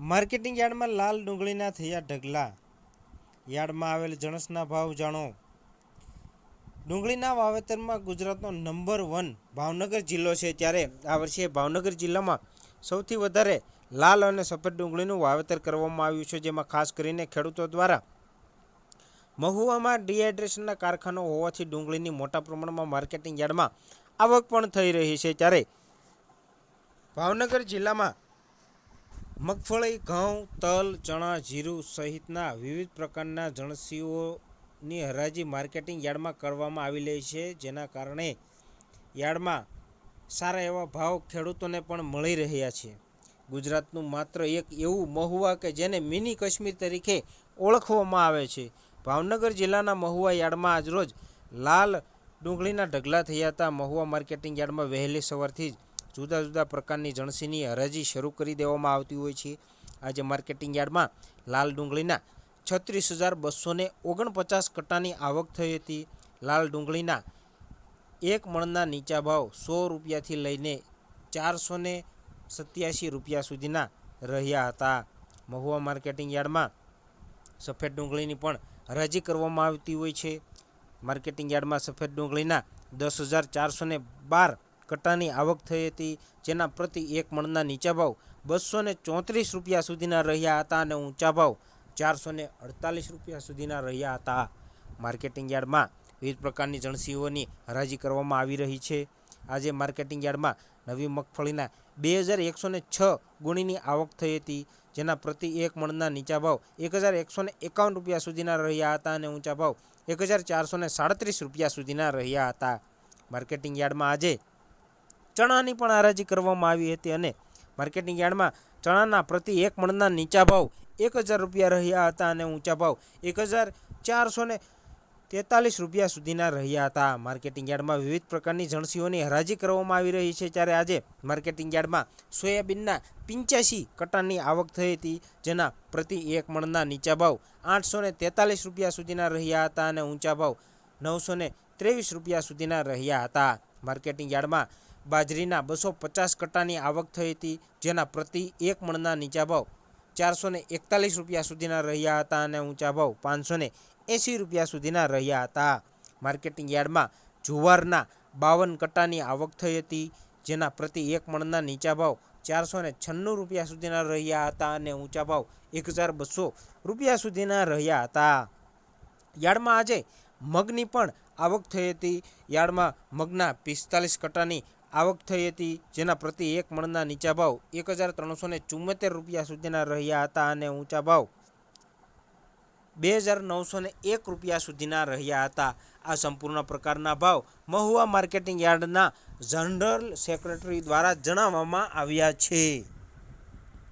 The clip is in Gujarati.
માર્કેટિંગ યાર્ડમાં લાલ ડુંગળીના થયા ઢગલા. યાર્ડમાં આવેલ જણસના ભાવ જાણો. ડુંગળીના વાવેતરમાં ગુજરાતનો નંબર વન ભાવનગર જિલ્લો છે ત્યારે આ વર્ષે ભાવનગર જિલ્લામાં સૌથી વધારે લાલ અને સફેદ ડુંગળીનું વાવેતર કરવામાં આવ્યું છે, જેમાં ખાસ કરીને ખેડૂતો દ્વારા મહુવામાં ડિહાઇડ્રેશનના કારખાનો હોવાથી ડુંગળીની મોટા પ્રમાણમાં માર્કેટિંગ યાર્ડમાં આવક પણ થઈ રહી છે. ત્યારે ભાવનગર જિલ્લામાં મગફળી, ઘઉં, તલ, ચણા, જીરું સહિતના વિવિધ પ્રકારના જણસીઓની હરાજી માર્કેટિંગ યાર્ડમાં કરવામાં આવી રહી છે, જેના કારણે યાર્ડમાં સારા એવા ભાવ ખેડૂતોને પણ મળી રહ્યા છે. ગુજરાતનું માત્ર એક એવું મહુવા કે જેને મિની કાશ્મીર તરીકે ઓળખવામાં આવે છે. ભાવનગર જિલ્લાના મહુવા યાર્ડમાં આજરોજ લાલ ડુંગળીના ઢગલા થયા હતા. મહુવા માર્કેટિંગ યાર્ડમાં વહેલી સવારથી જ જુદા જુદા પ્રકારની જણસીની હરાજી શરૂ કરી દેવામાં આવતી હોય છે. આજે માર્કેટિંગ યાર્ડમાં લાલ ડુંગળીના છત્રીસ હજાર બસો ઓગણપચાસ કટ્ટાની આવક થઈ હતી. લાલ ડુંગળીના એક મણના નીચા ભાવ સો રૂપિયાથી લઈને ચારસો સત્યાસી રૂપિયા સુધીના રહ્યા હતા. મહુવા માર્કેટિંગ યાર્ડમાં સફેદ ડુંગળીની પણ હરાજી કરવામાં આવતી હોય છે. માર્કેટિંગ યાર્ડમાં સફેદ ડુંગળીના દસ હજાર ચારસો બાર કટ્ટાની આવક થઈ હતી, જેના પ્રતિ એક મણના નીચા ભાવ બસો ને ચોત્રીસ રૂપિયા સુધીના રહ્યા હતા અને ઊંચા ભાવ ચારસો ને અડતાલીસ રૂપિયા સુધીના રહ્યા હતા. માર્કેટિંગ યાર્ડમાં વિવિધ પ્રકારની જણસીઓની હરાજી કરવામાં આવી રહી છે. આજે માર્કેટિંગ યાર્ડમાં નવી મગફળીના બે હજાર એકસો ને છ ગુણીની આવક થઈ હતી, જેના પ્રતિ એક મણના નીચા ભાવ એક હજાર એકસો ને એકાવન રૂપિયા સુધીના રહ્યા હતા અને ઊંચા ભાવ એક હજાર ચારસો ને સાડત્રીસ રૂપિયા સુધીના રહ્યા હતા. માર્કેટિંગ યાર્ડમાં આજે ચણાની પણ હરાજી કરવામાં આવી હતી અને માર્કેટિંગ યાર્ડમાં ચણાના પ્રતિ એક મણના નીચા ભાવ એક હજાર રૂપિયા રહ્યા હતા અને ઊંચા ભાવ એક હજાર ચારસો ને તેતાલીસ રૂપિયા સુધીના રહ્યા હતા. માર્કેટિંગ યાર્ડમાં વિવિધ પ્રકારની જણસીઓની હરાજી કરવામાં આવી રહી છે ત્યારે આજે માર્કેટિંગ યાર્ડમાં સોયાબીનના પિંચ્યાસી કટાની આવક થઈ હતી, જેના પ્રતિ એક મણના નીચા ભાવ આઠસો ને તેતાલીસ રૂપિયા સુધીના રહ્યા હતા અને ઊંચા ભાવ નવસો ને ત્રેવીસ રૂપિયા સુધીના રહ્યા હતા. માર્કેટિંગ યાર્ડમાં બાજરીના બસો પચાસ કટ્ટાની આવક થઈ હતી, જેના પ્રતિ એક મણના નીચા ભાવ ચારસો એકતાલીસ રૂપિયા સુધીના રહ્યા હતા અને ઊંચા ભાવ પાંચસો એંસી રૂપિયા સુધીના રહ્યા હતા. માર્કેટિંગ યાર્ડમાં જુવારના બાવન કટ્ટાની આવક થઈ હતી, જેના પ્રતિ એક મણના નીચા ભાવ ચારસો છન્નું રૂપિયા સુધીના રહ્યા હતા અને ઊંચા ભાવ એક હજાર બસો રૂપિયા સુધીના રહ્યા હતા. યાર્ડમાં આજે મગની પણ આવક થઈ હતી. યાર્ડમાં મગના પિસ્તાલીસ કટ્ટાની આવક થઈ હતી, જેના પ્રતિ એક મણના નીચા ભાવ એક હજાર ત્રણસો ને ચુમ્મોતેર રૂપિયા સુધીના રહ્યા હતા અને ઊંચા ભાવ બે હજાર નવસો ને એક રૂપિયા સુધીના રહ્યા હતા. આ સંપૂર્ણ પ્રકારના ભાવ મહુવા માર્કેટિંગ યાર્ડના જનરલ સેક્રેટરી દ્વારા જણાવવામાં આવ્યા છે.